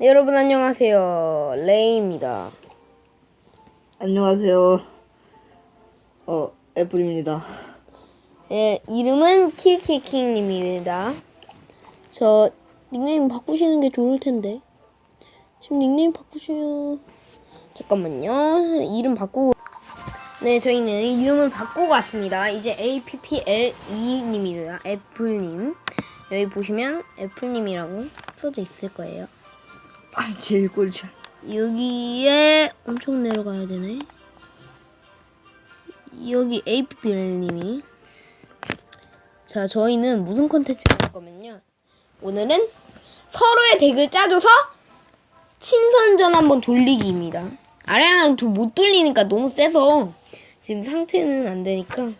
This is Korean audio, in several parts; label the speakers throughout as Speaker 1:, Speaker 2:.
Speaker 1: 네, 여러분 안녕하세요. 레이입니다.
Speaker 2: 안녕하세요. 어, 애플입니다.
Speaker 1: 네, 이름은 키키킹님입니다. 저 닉네임 바꾸시는 게 좋을 텐데. 지금 닉네임 바꾸시면 잠깐만요. 이름 바꾸고 네, 저희는 이름을 바꾸고 왔습니다. 이제 APPLE님입니다. 애플님. 여기 보시면 애플님이라고 써져 있을 거예요.
Speaker 2: 아, 제일 꿀잼.
Speaker 1: 여기에 엄청 내려가야 되네. 여기 APPL님이 자 저희는 무슨 컨텐츠를 할 거면요. 오늘은 서로의 덱을 짜줘서 친선전 한번 돌리기입니다. 아레나는 도- 못 돌리니까 너무 세서 지금 상태는 안 되니까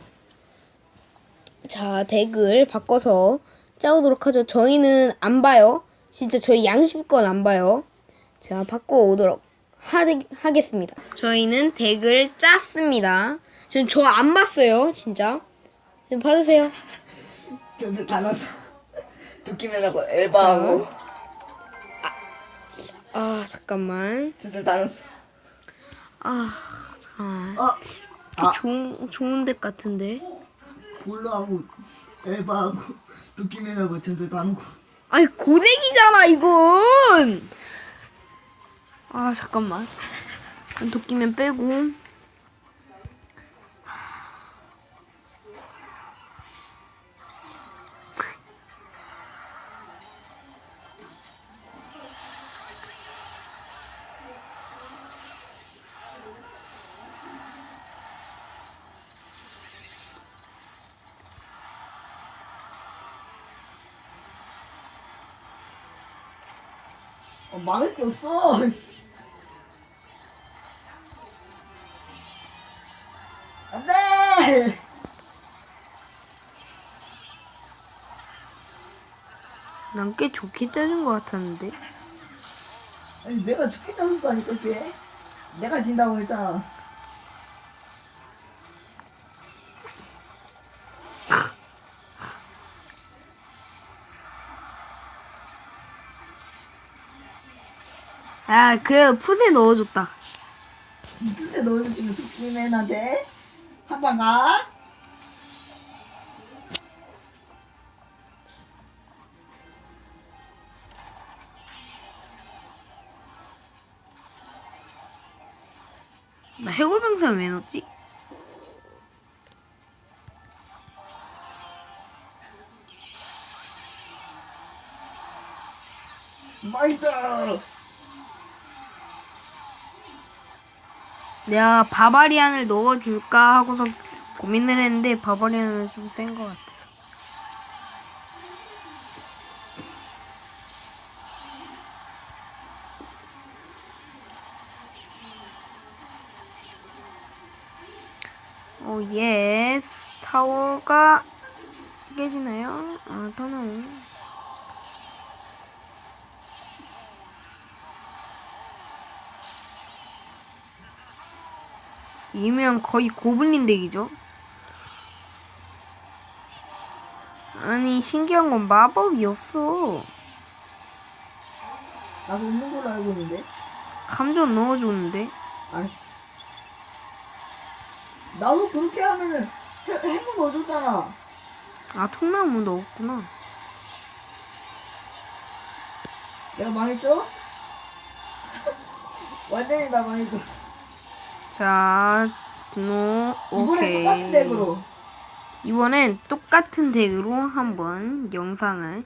Speaker 1: 자 덱을 바꿔서 짜오도록 하죠. 저희는 안 봐요. 진짜 저희 양심껏 안 봐요. 자, 바꿔오도록 하, 하겠습니다. 저희는 덱을 짰습니다. 지금 저 안 봤어요, 진짜. 지금 받으세요.
Speaker 2: 전체 다 넣어서. 도끼맨하고 엘바하고.
Speaker 1: 아, 잠깐만.
Speaker 2: 전체 다 넣어서.
Speaker 1: 아, 잠깐만.
Speaker 2: 어, 아.
Speaker 1: 좋은, 좋은 덱 같은데.
Speaker 2: 볼로하고 엘바하고 도끼맨하고 다 넣고.
Speaker 1: 아니, 고덱이잖아, 이건! 아, 잠깐만. 도끼면 빼고.
Speaker 2: 어, 막을 게 없어.
Speaker 1: 난 꽤 좋게 짜준 것 같았는데.
Speaker 2: 아니, 내가 죽기 짰다니까, 걔. 내가 진다고 했잖아.
Speaker 1: 아, 그래요. 풋에 넣어줬다.
Speaker 2: 뜻에 넣어주면 도끼맨한테 한방 가.
Speaker 1: 나 해골병사 왜 넣었지?
Speaker 2: 마이터!
Speaker 1: 내가 바바리안을 넣어줄까 하고서 고민을 했는데 바바리안은 좀 센 것 같아 오 예스 타워가 깨지나요? 아 터널 이면 거의 고블린 덱이죠. 아니 신기한 건 마법이 없어.
Speaker 2: 나도 있는 걸로 알고 있는데.
Speaker 1: 감정 넣어줬는데.
Speaker 2: 아이씨. 나도 그렇게 하면은 해- 해문 넣어줬잖아.
Speaker 1: 아 통나무 넣었구나.
Speaker 2: 내가 망했죠? 완전히 나 망했고.
Speaker 1: 자, 노 오케이.
Speaker 2: 똑같은 덱으로.
Speaker 1: 이번엔 똑같은 덱으로 한번 영상을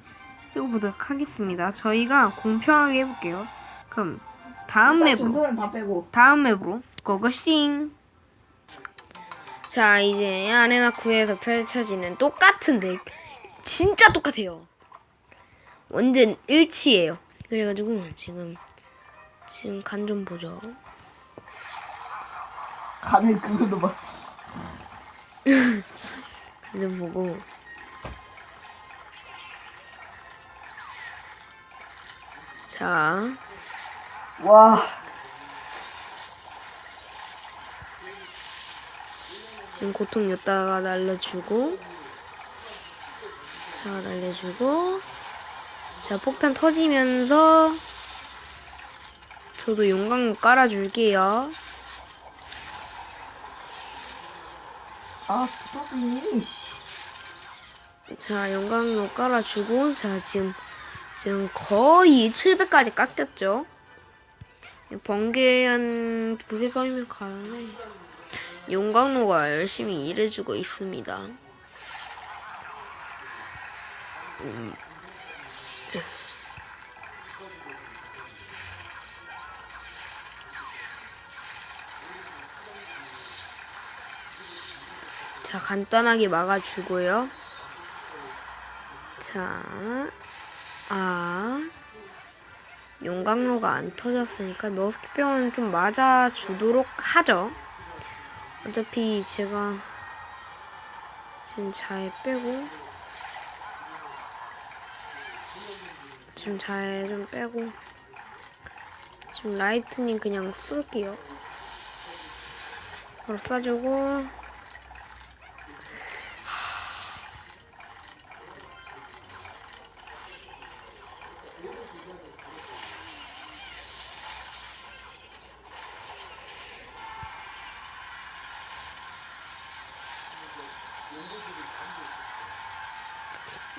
Speaker 1: 찍어보도록 하겠습니다. 저희가 공평하게 해볼게요. 그럼 다음
Speaker 2: 일단
Speaker 1: 맵으로
Speaker 2: 전선을 다 빼고.
Speaker 1: 다음 맵으로 고고싱 자 이제 아레나 9에서 펼쳐지는 똑같은 덱 진짜 똑같아요. 완전 일치예요. 그래가지고 지금 지금 간 좀 보죠.
Speaker 2: 간을 그걸로 막.
Speaker 1: 간좀 보고. 자.
Speaker 2: 와.
Speaker 1: 지금 고통 였다가 날려주고 자 날려주고 자 폭탄 터지면서 저도 용광로 깔아줄게요.
Speaker 2: 아 붙었어 이미 씨.
Speaker 1: 자, 용광로 깔아주고, 자, 지금, 지금 거의 700까지 깎였죠? 번개 한 두세 번이면 가네. 용광로가 열심히 일해주고 있습니다. 음. 자, 간단하게 막아주고요. 자, 아, 용광로가 안 터졌으니까 머스키병은 좀 맞아주도록 하죠. 어차피 제가 지금 잘 빼고, 지금 잘 좀 빼고, 지금 라이트닝 그냥 쏠게요. 바로 쏴주고,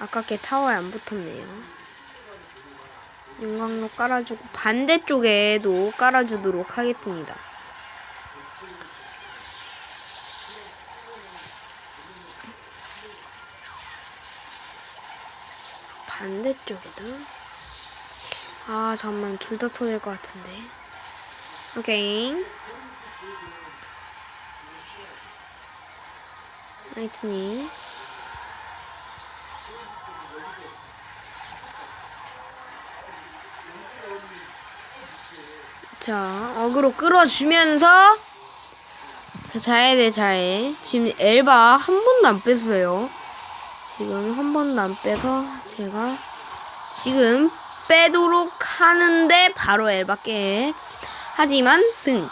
Speaker 1: 아깝게 타워에 안 붙었네요. 용광로 깔아주고 반대쪽에도 깔아주도록 하겠습니다. 반대쪽에도 아 잠깐만 둘 다 터질 것 같은데 오케이 라이트닝 자, 어그로 끌어주면서 자, 자해 대 자해. 지금 엘바 한 번도 안 뺐어요. 지금 한 번도 안 빼서 제가 지금 빼도록 하는데 바로 엘바 깨. 하지만 승.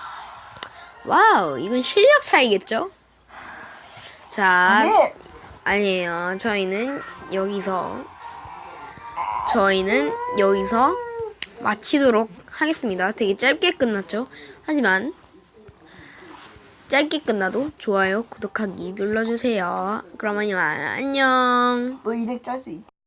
Speaker 1: 와우, 이건 실력 차이겠죠? 자,
Speaker 2: 네.
Speaker 1: 아니에요. 저희는 여기서 저희는 여기서 마치도록 하겠습니다. 되게 짧게 끝났죠? 하지만 짧게 끝나도 좋아요, 구독하기 눌러주세요. 그러면 안녕.
Speaker 2: 너 이렉 짤수 있지?